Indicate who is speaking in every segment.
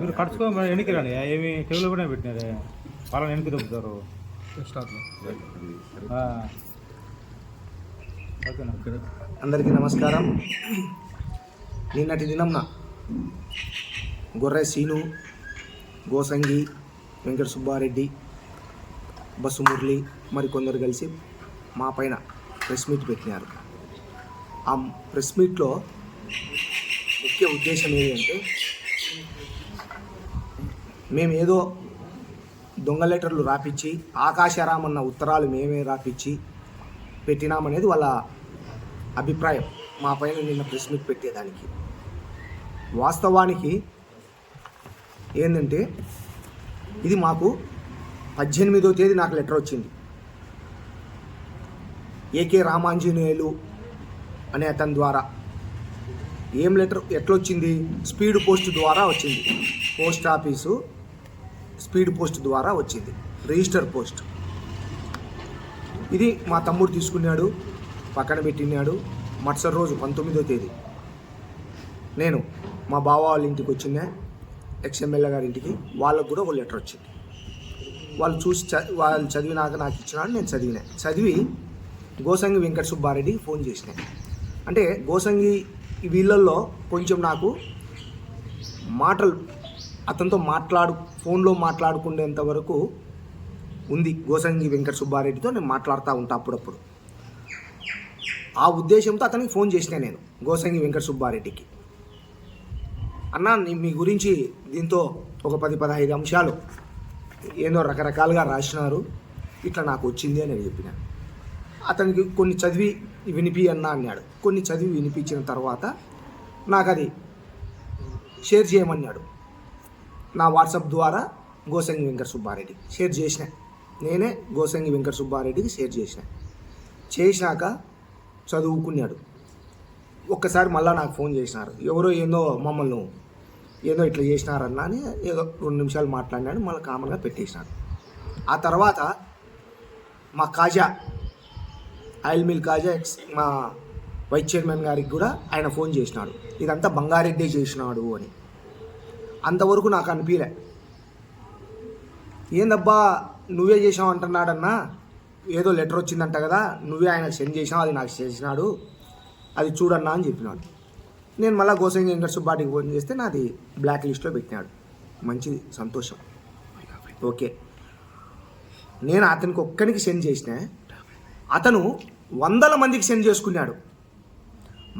Speaker 1: మీరు కడుచుకో ఎన్నికి రాని ఏమి టేబుల్ కూడా పెట్టినారు వాళ్ళని వెనక్కి దొబ్బుతారు
Speaker 2: అందరికీ నమస్కారం. నిన్నటి దినంన గొర్రె సీను గోసంగి వెంకట సుబ్బారెడ్డి బస్సు మురళి మరికొందరు కలిసి మా పైన ప్రెస్ మీట్ పెట్టినారు. ఆ ప్రెస్ మీట్లో ముఖ్య ఉద్దేశం ఏంటంటే మేము ఏదో దొంగ లెటర్లు రాపిచ్చి ఆకాశరామన్న ఉత్తరాలు మేమే రాపిచ్చి పెట్టినామనేది వాళ్ళ అభిప్రాయం. మా పైన నిన్న ప్రెస్ మీట్ పెట్టేదానికి. వాస్తవానికి ఏంటంటే ఇది మాకు పద్దెనిమిదో తేదీ నాకు లెటర్ వచ్చింది. ఏకే రామాంజనేయులు అనే అతని ద్వారా. ఏం లెటర్? ఎట్లొచ్చింది? స్పీడ్ పోస్ట్ ద్వారా వచ్చింది. పోస్ట్ ఆఫీసు స్పీడ్ పోస్ట్ ద్వారా వచ్చింది. Register post. ఇది మా తమ్ముడు తీసుకున్నాడు పక్కన పెట్టినాడు మరుసటి రోజు పంతొమ్మిదో తేదీ. నేను మా బావ వాళ్ళ ఇంటికి వచ్చిన ఎక్స్ఎమ్మెల్యే గారి ఇంటికి వాళ్ళకు కూడా ఒక లెటర్ వచ్చింది. వాళ్ళు చూసి చ వాళ్ళు చదివినాక నాకు ఇచ్చినాడు నేను చదివినా. చదివి గోసంగి వెంకట సుబ్బారెడ్డికి ఫోన్ చేసిన. అంటే గోసంగి వీళ్ళల్లో కొంచెం నాకు మాటలు అతనితో మాట్లాడు ఫోన్లో మాట్లాడుకునేంత వరకు ఉంది గోసంగి వెంకట సుబ్బారెడ్డితో నేను మాట్లాడుతూ ఉంటా అప్పుడప్పుడు. ఆ ఉద్దేశంతో అతనికి ఫోన్ చేసిన నేను గోసంగి వెంకట సుబ్బారెడ్డికి. అన్న మీ గురించి దీంతో ఒక పది పదహైదు అంశాలు ఏదో రకరకాలుగా రాసినారు. ఇట్లా నాకు వచ్చింది అని నేను చెప్పిన. అతనికి కొన్ని చదివి వినిపి అన్న అన్నాడు. కొన్ని చదివి వినిపించిన తర్వాత నాకు అది షేర్ చేయమన్నాడు. నా వాట్సాప్ ద్వారా గోసంగి వెంకట సుబ్బారెడ్డి షేర్ చేసిన. నేనే గోసంగి వెంకట సుబ్బారెడ్డికి షేర్ చేసిన. చేసినాక చదువుకున్నాడు. ఒక్కసారి మళ్ళీ నాకు ఫోన్ చేసినారు. ఎవరో ఏందో మమ్మల్ని ఏదో ఇట్లా చేసినారన్నా అని ఏదో రెండు నిమిషాలు మాట్లాడినాడు. మళ్ళీ కామన్గా పెట్టేసినాడు. ఆ తర్వాత మా Kaja oil mill Kaja ex మా వైస్ చైర్మన్ గారికి కూడా ఆయన ఫోన్ చేసినాడు. ఇదంతా బంగారెడ్డి చేసినాడు అని. అంతవరకు నాకు అనిపించలే ఏందబ్బా నువ్వే చేసావు అంటున్నాడన్నా? ఏదో లెటర్ వచ్చిందంట కదా నువ్వే ఆయనకు సెండ్ చేసావు అది నాకు చేసినాడు. అది చూడన్నా అని చెప్పినాడు. నేను మళ్ళీ గోసంగి వెంకట సుబ్బాటికి ఫోన్ చేస్తే నాది బ్లాక్ లిస్ట్లో పెట్టినాడు. మంచిది సంతోషం. ఓకే. నేను అతనికి ఒక్కనికి సెండ్ చేసిన అతను వందల మందికి సెండ్ చేసుకున్నాడు.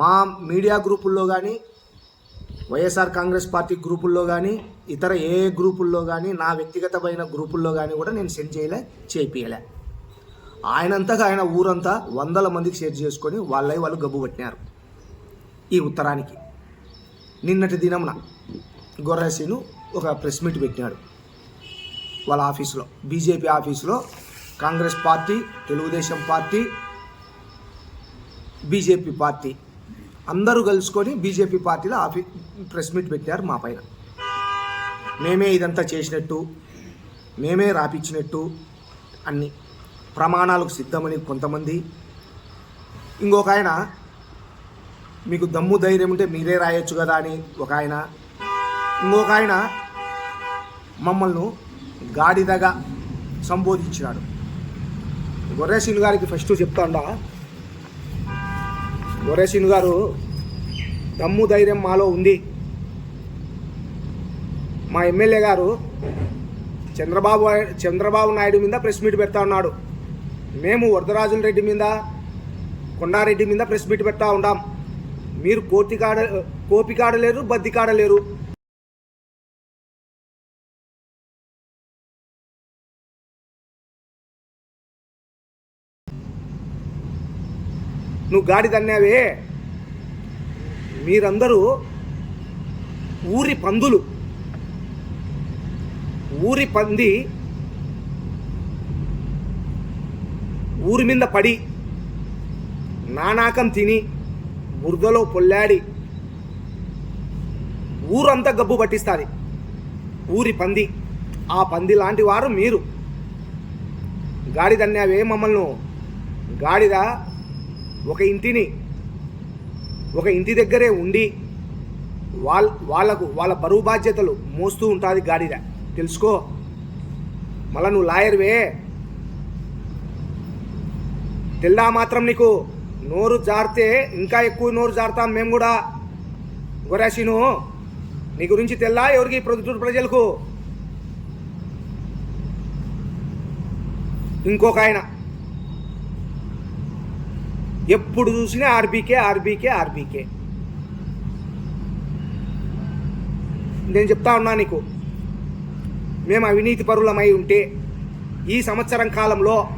Speaker 2: మా మీడియా గ్రూపుల్లో కానీ వైఎస్ఆర్ కాంగ్రెస్ పార్టీ గ్రూపుల్లో కానీ ఇతర ఏ గ్రూపుల్లో కానీ నా వ్యక్తిగతమైన గ్రూపుల్లో కానీ కూడా నేను సెండ్ చేయలే చేపియలే. ఆయనంతగా ఆయన ఊరంతా వందల మందికి షేర్ చేసుకొని వాళ్ళై వాళ్ళు గబ్బు పట్టినారు. ఈ ఉత్తరానికి. నిన్నటి దినమున గొర్రెసీను ఒక ప్రెస్ మీట్ పెట్టినాడు. వాళ్ళ ఆఫీసులో బీజేపీ ఆఫీసులో Congress party Telugu Desam party BJP party. అందరూ కలుసుకొని బీజేపీ పార్టీలో ఆఫీ ప్రెస్ మీట్ పెట్టారు మా పైన. మేమే ఇదంతా చేసినట్టు మేమే రాపించినట్టు అన్ని ప్రమాణాలకు సిద్ధమని కొంతమంది. ఇంకొక ఆయన మీకు దమ్ము ధైర్యం ఉంటే మీరే రాయొచ్చు కదా అని ఒక ఆయన. ఇంకొక ఆయన మమ్మల్ని గాడిదగా సంబోధించినాడు. గొర్రెసీను గారికి ఫస్ట్ చెప్తాండా. గొర్రెసీను గారు దమ్ము ధైర్యం మాలో ఉంది. మా ఎమ్మెల్యే గారు చంద్రబాబు చంద్రబాబు నాయుడు మీద ప్రెస్ మీట్ పెడతా ఉన్నాడు. మేము వరదరాజుల రెడ్డి మీద కొండారెడ్డి మీద ప్రెస్ మీట్ పెడతా ఉన్నాం మీరు కోతి కాడ కోపి కాడలేరు బద్ది కాడలేరు. నువ్వు గాడి తన్నావే. మీరందరూ ఊరి పందులు. ఊరి పంది ఊరి మీద పడి నానాకం తిని బురదలో పొల్లాడి ఊరంతా గబ్బు పట్టిస్తుంది. ఊరి పంది. ఆ పంది లాంటి వారు మీరు. గాడిదన్నావే మమ్మల్ని. గాడిద ఒక ఇంటిని ఒక ఇంటి దగ్గరే ఉండి వాళ్ళ వాళ్ళకు వాళ్ళ బరువు బాధ్యతలు మోస్తూ ఉంటుంది గాడిద. తెలుసుకో? మళ్ళా నువ్వు లాయర్వే తెల్లా మాత్రం నీకు నోరు జారితే ఇంకా ఎక్కువ నోరు జారుతాం మేము కూడా. గొరాసిను నీ గురించి తెల్లా ఎవరికి ప్రొద్దుటూరు ప్రజలకు? ఇంకొక ఆయన. ఎప్పుడు చూసినా ఆర్బీకే ఆర్బీకే ఆర్బీకే. నేను చెప్తా ఉన్నా నీకు. మేము అవినీతి పరులమై ఉంటే ఈ సంవత్సరం కాలంలో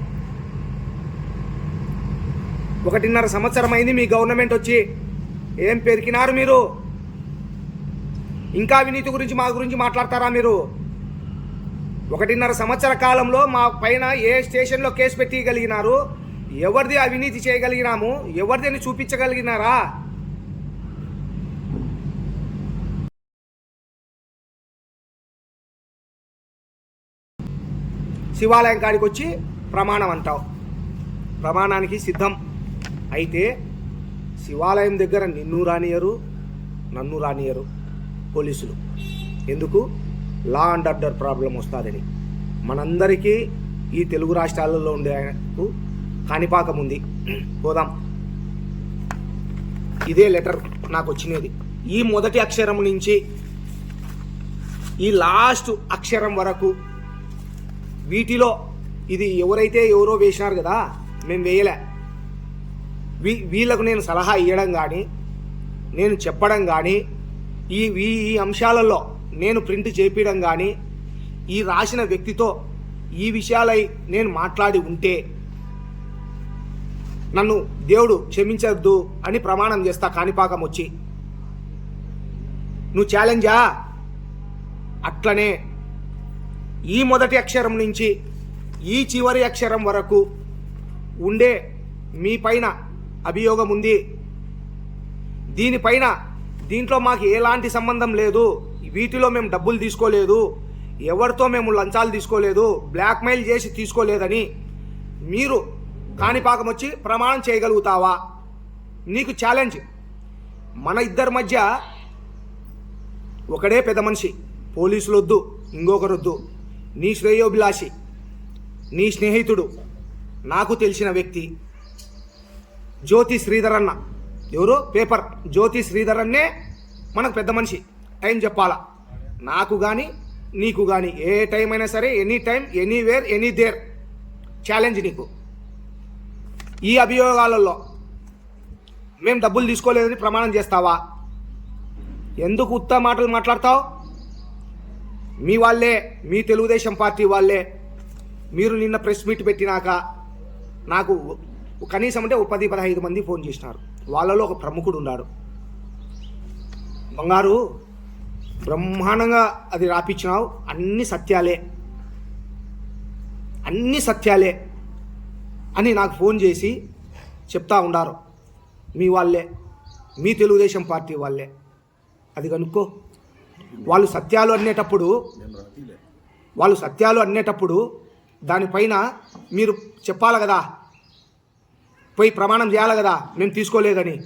Speaker 2: ఒకటిన్నర సంవత్సరం అయింది మీ గవర్నమెంట్ వచ్చి ఏం పెరికినారు మీరు? ఇంకా అవినీతి గురించి మా గురించి మాట్లాడతారా మీరు? ఒకటిన్నర సంవత్సర కాలంలో మా పైన ఏ స్టేషన్లో కేసు పెట్టగలిగినారు ఎవరిది అవినీతి చేయగలిగినాము? ఎవరిది అని చూపించగలిగినారా? శివాలయం కాడికి వచ్చి ప్రమాణం అంటావు. ప్రమాణానికి సిద్ధం. అయితే శివాలయం దగ్గర నిన్ను రానియరు నన్ను రానియరు పోలీసులు. ఎందుకు? లా అండ్ ఆర్డర్ ప్రాబ్లం వస్తుందని. మనందరికీ ఈ తెలుగు రాష్ట్రాలలో ఉండే కాణిపాకం ఉంది పోదాం. ఇదే లెటర్ నాకు వచ్చినది ఈ మొదటి అక్షరం నుంచి ఈ లాస్ట్ అక్షరం వరకు వీటిలో ఇది ఎవరైతే ఎవరో వేసినారు కదా మేము వేయలే. వీ వీళ్ళకు నేను సలహా ఇవ్వడం కానీ నేను చెప్పడం కానీ ఈ ఈ ఈ అంశాలలో నేను ప్రింట్ చేపించడం కానీ ఈ రాసిన వ్యక్తితో ఈ విషయాలై నేను మాట్లాడి ఉంటే నన్ను దేవుడు క్షమించద్దు అని ప్రమాణం చేస్తా కాణిపాకం వచ్చి. నువ్వు ఛాలెంజా అట్లనే ఈ మొదటి అక్షరం నుంచి ఈ చివరి అక్షరం వరకు ఉండే మీ పైన అభియోగం ఉంది. దీనిపైన దీంట్లో మాకు ఎలాంటి సంబంధం లేదు. వీటిలో మేము డబ్బులు తీసుకోలేదు. ఎవరితో మేము లంచాలు తీసుకోలేదు. బ్లాక్మెయిల్ చేసి తీసుకోలేదని మీరు కాణిపాకం వచ్చి ప్రమాణం చేయగలుగుతావా? నీకు ఛాలెంజ్ మన ఇద్దరి మధ్య ఒకడే పెద్ద మనిషి. పోలీసులు వద్దు ఇంకొకరొద్దు. నీ శ్రేయోభిలాషి నీ స్నేహితుడు నాకు తెలిసిన వ్యక్తి. జ్యోతి శ్రీధరన్న. ఎవరు? పేపర్. జ్యోతి శ్రీధరన్నే మనకు పెద్ద మనిషి. టైం చెప్పాలా? నాకు కానీ నీకు కానీ ఏ టైం అయినా సరే any time anywhere any there. Challenge నీకు. ఈ అభియోగాలలో మేము డబ్బులు తీసుకోలేదని ప్రమాణం చేస్తావా? ఎందుకు ఉత్త మాటలు మాట్లాడతావు? మీ వాళ్ళే మీ తెలుగుదేశం పార్టీ వాళ్ళే మీరు నిన్న ప్రెస్ మీట్ పెట్టినాక నాకు కనీసం అంటే ఒక పది పదహైదు మంది ఫోన్ చేసినారు. వాళ్ళలో ఒక ప్రముఖుడు ఉన్నాడు. బంగారు బ్రహ్మాండంగా అది రాపించినావు అన్ని సత్యాలే. అన్ని సత్యాలే. అని నాకు ఫోన్ చేసి చెప్తా ఉండారు మీ వాళ్ళే మీ తెలుగుదేశం పార్టీ వాళ్ళే. అది కనుక్కో. వాళ్ళు సత్యాలు అనేటప్పుడు వాళ్ళు సత్యాలు అనేటప్పుడు దానిపైన మీరు చెప్పాలి కదా. పోయి ప్రమాణం చేయాలి కదా. మేము తీసుకోలేదని.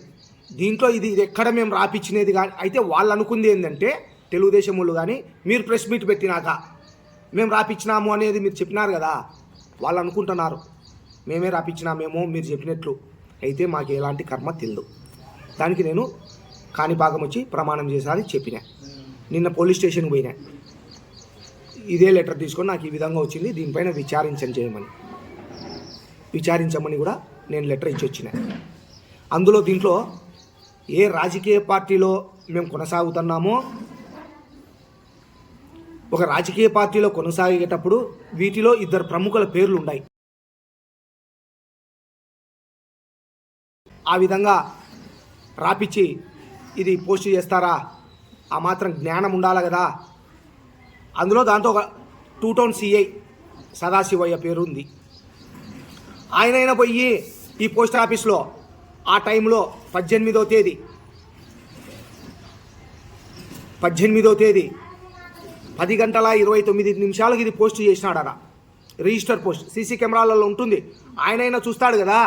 Speaker 2: దీంట్లో ఇది ఇది ఎక్కడ మేము రాపిచ్చినది కానీ అయితే వాళ్ళు అనుకుంది ఏంటంటే తెలుగుదేశం వాళ్ళు కానీ మీరు ప్రెస్ మీట్ పెట్టినాక మేము రాపిచ్చినాము అనేది మీరు చెప్పినారు కదా. వాళ్ళు అనుకుంటున్నారు. మేమే రాపించినామేమో మీరు చెప్పినట్లు అయితే మాకు ఎలాంటి కర్మ తెలియదు దానికి నేను కాణిపాకం వచ్చి ప్రమాణం చేశానని చెప్పిన. నిన్న పోలీస్ స్టేషన్కి పోయినా. ఇదే లెటర్ తీసుకొని నాకు ఈ విధంగా వచ్చింది దీనిపైన విచారించని చేయమని. విచారించమని కూడా నేను లెటర్ ఇచ్చి వచ్చిన. అందులో దీంట్లో ఏ రాజకీయ పార్టీలో మేము కొనసాగుతున్నామో ఒక రాజకీయ పార్టీలో కొనసాగేటప్పుడు వీటిలో ఇద్దరు ప్రముఖుల పేర్లు ఉన్నాయి ఆ విధంగా రాపిచ్చి ఇది పోస్ట్ చేస్తారా? ఆ మాత్రం జ్ఞానం ఉండాలి కదా. అందులో దాంతో ఒక టూ టౌన్ సిఐ సదాశివయ్య పేరు ఉంది. ఆయనైనా పోయి ఈ పోస్ట్ ఆఫీస్లో ఆ టైంలో పద్దెనిమిదో తేదీ పద్దెనిమిదో తేదీ పది గంటల ఇరవై తొమ్మిది నిమిషాలకు ఇది పోస్ట్ చేసినాడరా రిజిస్టర్ పోస్ట్ సీసీ కెమెరాలలో ఉంటుంది. ఆయనైనా చూస్తాడు కదా.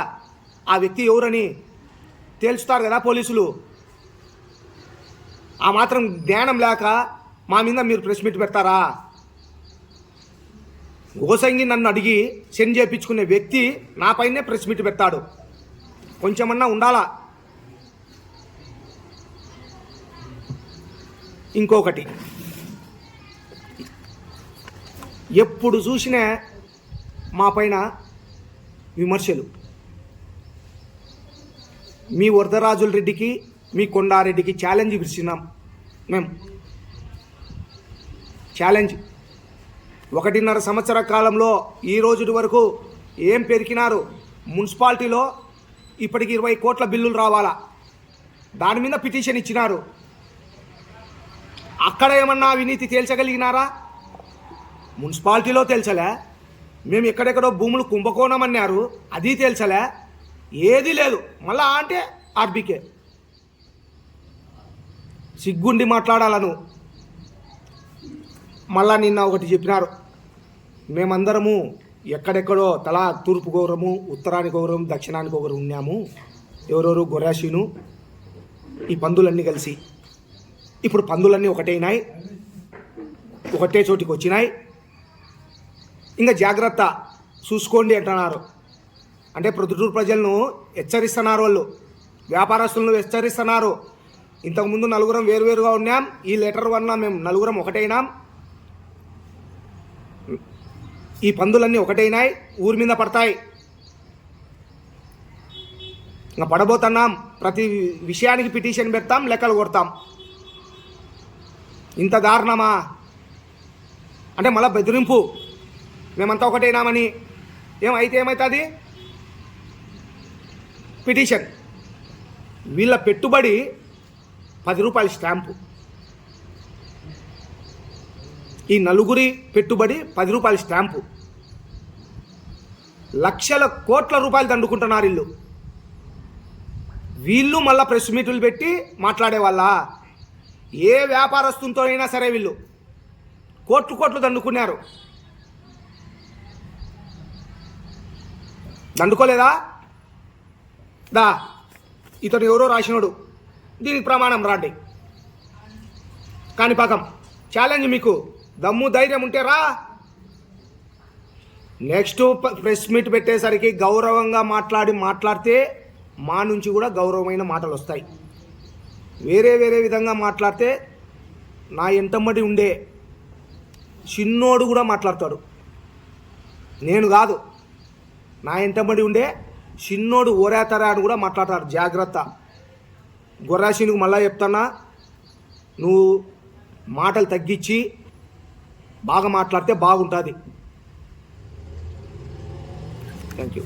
Speaker 2: ఆ వ్యక్తి ఎవరని తేల్చుతారు కదా పోలీసులు? ఆ మాత్రం జ్ఞానం లేక మా మీద మీరు ప్రెస్ మీట్ పెడతారా? గోసంగి నన్ను అడిగి సెండ్ చేయించుకునే వ్యక్తి నాపైనే ప్రెస్ మీట్ పెడతాడు. కొంచెమన్నా ఉండాలా? ఇంకొకటి. ఎప్పుడు చూసినా మా పైన విమర్శలు. మీ వరదరాజుల రెడ్డికి మీ కొండారెడ్డికి ఛాలెంజ్ ఇచ్చినాం మేము ఛాలెంజ్ ఒకటిన్నర సంవత్సర కాలంలో ఈ రోజు వరకు ఏం పెరికినారు మున్సిపాలిటీలో ఇప్పటికి ఇరవై కోట్ల బిల్లులు రావాలా? దాని మీద పిటిషన్ ఇచ్చినారు. అక్కడ ఏమన్నా అవినీతి తేల్చగలిగినారా? మున్సిపాలిటీలో తేల్చలే. మేము ఎక్కడెక్కడో భూములు కుంభకోణం అన్నారు. అది తేల్చలే. ఏది లేదు. మళ్ళా అంటే ఆర్బీకే. సిగ్గుండి మాట్లాడాలను. మళ్ళా నిన్న ఒకటి చెప్పినారు. మేమందరము ఎక్కడెక్కడో తలా తూర్పు గౌరవము ఉత్తరానికి గౌరవం దక్షిణానికి ఒకరు ఉన్నాము. ఎవరెవరు గొరాషీను ఈ పందులన్నీ కలిసి. ఇప్పుడు పందులన్నీ ఒకటైనాయి ఒకటే చోటికి వచ్చినాయి. ఇంకా జాగ్రత్త చూసుకోండి అంటున్నారు. అంటే ప్రొద్దుటూరు ప్రజలను హెచ్చరిస్తున్నారు వాళ్ళు. వ్యాపారస్తులను హెచ్చరిస్తున్నారు. ఇంతకుముందు నలుగురం వేరువేరుగా ఉన్నాం. ఈ లెటర్ వల్ల మేము నలుగురం ఒకటైనాం. ఈ పందులన్నీ ఒకటైనాయి. ఊరి మీద పడతాయి. ఇంకా పడబోతున్నాం. ప్రతి విషయానికి పిటిషన్ పెడతాం లెక్కలు కొడతాం. ఇంత దారుణమా? అంటే మళ్ళీ బెదిరింపు. మేమంతా ఒకటైనామని. ఏమైతే ఏమవుతుంది పిటిషన్. వీళ్ళ పెట్టుబడి పది రూపాయల స్టాంపు. ఈ నలుగురి పెట్టుబడి పది రూపాయల స్టాంపు. లక్షల కోట్ల రూపాయలు దండుకుంటున్నారు వీళ్ళు. వీళ్ళు మళ్ళీ ప్రెస్ మీట్లు పెట్టి మాట్లాడే వాళ్ళ ఏ వ్యాపారస్తులతో అయినా సరే వీళ్ళు. కోట్లు కోట్లు దండుకున్నారు. దండుకోలేదా? దా ఇతను ఎవరో రాసినోడు. దీనికి ప్రమాణం రాండి. కాణిపాకం ఛాలెంజ్ మీకు. దమ్ము ధైర్యం ఉంటే రా. నెక్స్ట్ ప్రెస్ మీట్ పెట్టేసరికి గౌరవంగా మాట్లాడి మాట్లాడితే మా నుంచి కూడా గౌరవమైన మాటలు వస్తాయి. వేరే వేరే విధంగా మాట్లాడితే నా ఎంటమ్మడి ఉండే చిన్నోడు కూడా మాట్లాడతాడు. నేను కాదు నా ఎంతమ్మడి ఉండే చిన్నోడు ఓరేతరా అని కూడా మాట్లాడతారు. జాగ్రత్త. గొర్రాశీనికి మళ్ళా చెప్తానా నువ్వు మాటలు తగ్గించి బాగా మాట్లాడితే బాగుంటుంది. Thank you